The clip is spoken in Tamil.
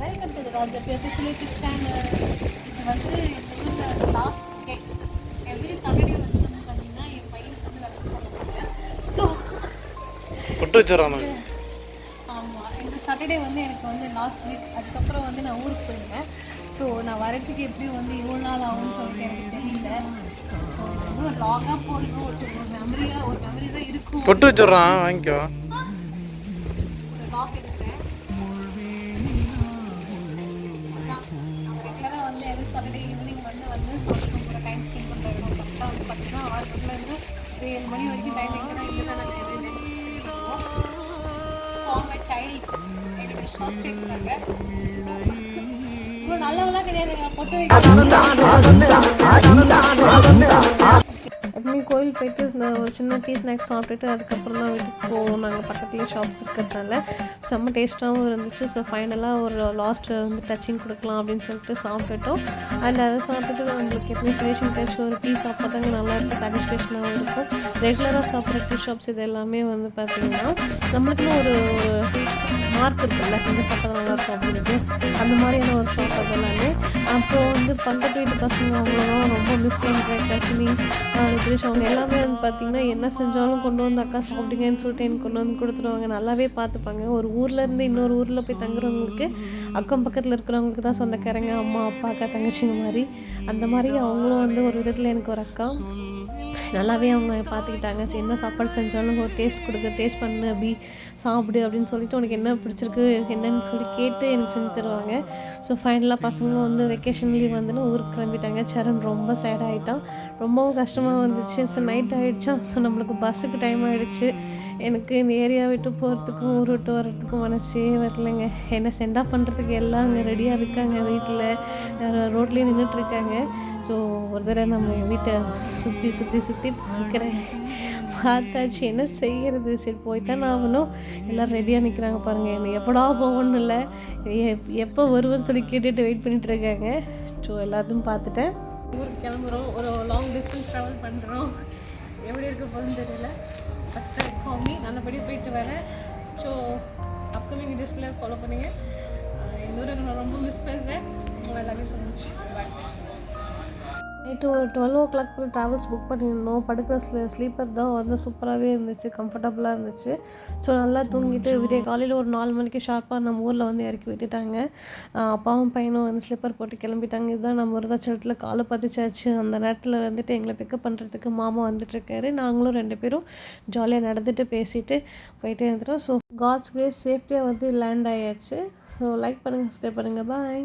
வெல்கம் டு த ராஜபி அஃபிஷியல் யூடியூப் சேனல் இது வந்து இந்த ஊரில் லாஸ்ட் டே எவ்ரி சாட்டர்டே வந்து வந்து பார்த்தீங்கன்னா என் பையனுக்கு வந்து வேலை பண்ணுவாங்க ஸோ பொட்டு வச்சுறானு ஆமாம் இந்த சாட்டர்டே வந்து எனக்கு வந்து லாஸ்ட் வீக் அதுக்கப்புறம் வந்து நான் ஊருக்கு போயிருந்தேன். ஸோ நான் வரதுக்கு எப்படியும் வந்து இவ்வளோ நாள் ஆகும்னு சொல்லிட்டு எனக்கு தெரியல. ஒரு லாகாக போடணும் ஒரு மெமரியாக ஒரு மெமரி தான் இருக்கும். பொட்டு வச்சுறான் வாங்கிக்கோ. சாட்டர்டே ஈவினிங் வந்து வந்து சாப்பிட்டு கூட டைம் ஸ்பெண்ட் பண்ணுறோம் கரெக்டாக வந்து பார்த்தீங்கன்னா ஆறு மணிலேருந்து ஏழு மணி வரைக்கும் டைம் எங்கன்னா இங்கே தான் நாங்கள் ஸ்பெண்ட் பண்ணுவோம் அவங்க சைல்டு என்னோட ஃபர்ஸ்ட் இருக்காங்க எப்பவுமே கோயில் போயிட்டு ஒரு சின்ன டீ ஸ்நாக்ஸ் சாப்பிட்டுட்டு அதுக்கப்புறம் தான் வீட்டுக்கு போவோம். நாங்கள் பக்கத்துலேயே ஷாப்ஸ் இருக்கிறதுனால செம்ம டேஸ்ட்டாகவும் இருந்துச்சு. ஸோ ஃபைனலாக ஒரு லாஸ்ட் வந்து டச்சிங் கொடுக்கலாம் அப்படின்னு சொல்லிட்டு சாப்பிட்டுட்டோம். அண்ட் அதை சாப்பிட்டுட்டு நம்மளுக்கு எப்பவுமே ஃபினிஷிங் டேஸ்ட் ஒரு டீ சாப்பிட்டாங்க நல்லா இருக்கும். சாட்டிஸ்ஃபேக்ஷனாகவும் இருக்கும். ரெகுலராக சாப்பிட்ற டீ ஷாப்ஸ் இது எல்லாமே வந்து பார்த்திங்கன்னா நம்மளுக்குன்னு ஒரு மார்க் இருக்குல்ல இந்த சாப்பிட்டா நல்லா இருக்கும் அப்படின்ட்டு அந்த மாதிரியான ஒரு ஷாப் அது அப்புறம் வந்து பக்கத்து வீட்டு பசங்க அவங்களெல்லாம் ரொம்ப மிஸ் பண்ணுறேன் கஷ்மி ரித்ரிஷ். அவங்க எல்லாமே வந்து பார்த்திங்கன்னா என்ன செஞ்சாலும் கொண்டு வந்து அக்கா சாப்பிடுங்கன்னு சொல்லிட்டு எனக்கு கொண்டு வந்து கொடுத்துருவாங்க. நல்லாவே பார்த்துப்பாங்க ஒரு ஊர்லேருந்து இன்னொரு ஊரில் போய் தங்குறவங்களுக்கு அக்கம் பக்கத்தில் இருக்கிறவங்களுக்கு தான் சொந்தக்காரங்க அம்மா அப்பா அக்கா தங்கச்சிங்க மாதிரி. அந்த மாதிரி அவங்களும் வந்து ஒரு விதத்தில் எனக்கு ஒரு அக்கா. நல்லாவே அவங்க பார்த்துக்கிட்டாங்க சரி என்ன சாப்பாடு செஞ்சாலும் ஒரு டேஸ்ட் கொடுக்க டேஸ்ட் பண்ணு அப்படி சாப்பிடு அப்படின்னு சொல்லிட்டு உனக்கு என்ன பிடிச்சிருக்கு என்னன்னு சொல்லி கேட்டு எனக்கு செஞ்சு தருவாங்க. ஸோ ஃபைனலாக பசங்களும் வந்து வெக்கேஷன் லீவ் வந்துன்னு ஊருக்கு கிளம்பிட்டாங்க. சரண் ரொம்ப சேட் ஆகிட்டான் ரொம்பவும் கஷ்டமாக வந்துச்சு. ஸோ நைட் ஆகிடுச்சா ஸோ நம்மளுக்கு பஸ்ஸுக்கு டைம் ஆகிடுச்சு எனக்கு இந்த ஏரியா விட்டு போகிறதுக்கும் ஊர் விட்டு வர்றதுக்கும் மனசே வரலைங்க. என்ன சென்ட் பண்ணுறதுக்கு எல்லாம் அங்கே ரெடியாக இருக்காங்க வீட்டில் ரோட்லேயே நின்றுட்டுருக்காங்க ஸோ ஒரு தடவை நம்ம வீட்டை சுற்றி சுற்றி சுற்றி பார்க்குறேன். பார்த்தாச்சு என்ன செய்கிறது சரி போய் தான் ஆகணும். எல்லோரும் ரெடியாக நிற்கிறாங்க பாருங்கள் என்ன எப்படா போகணும் இல்லை. எப் எப்போ வருவேன்னு சொல்லி கேட்டுட்டு வெயிட் பண்ணிட்டு இருக்காங்க. ஸோ எல்லாத்தையும் பார்த்துட்டேன். ஊருக்கு கிளம்புறோம். ஒரு லாங் டிஸ்டன்ஸ் ட்ராவல் பண்ணுறோம் எப்படி இருக்க போகுதுன்னு தெரியல. பட் ஃபார்மி நல்லபடியாக போயிட்டு வரேன். ஸோ அப்கமிங் டிஸ்டில் ஃபாலோ பண்ணுங்கள் இந்த ஊரை நான் ரொம்ப மிஸ் பண்ணுறேன் உங்களை எல்லாமே சொல்லிச்சு பாய் நைட்டு ஒரு டுவெல் ஓ கிளாக் போய் ட்ராவல்ஸ் புக் பண்ணியிருந்தோம் படுக்கிற ஸ்லீ ஸ்லீப்பர் தான் வந்து சூப்பராகவே இருந்துச்சு கம்ஃபர்டபுளாக இருந்துச்சு. ஸோ நல்லா தூங்கிட்டு விடிய காலையில் ஒரு நாலு மணிக்கு ஷார்ப்பாக நம்ம ஊரில் வந்து இறக்கி விட்டுட்டாங்க. அப்பாவும் பையனும் வந்து ஸ்லிப்பர் போட்டு கிளம்பிட்டாங்க. இதுதான் நம்ம விருதாச்சலத்தில் காலை பதிச்சாச்சு. அந்த நேரத்தில் வந்துட்டு எங்களை பிக்கப் பண்ணுறதுக்கு மாமா வந்துட்டுருக்காரு நாங்களும் ரெண்டு பேரும் ஜாலியாக நடந்துட்டு பேசிட்டு போயிட்டே இருந்துட்டோம். ஸோ காட்ஸ் கிரேஸ் சேஃப்டியாக வந்து லேண்ட் ஆயாச்சு. ஸோ லைக் பண்ணுங்கள் சப்ஸ்கிரைப் பண்ணுங்கள் பாய்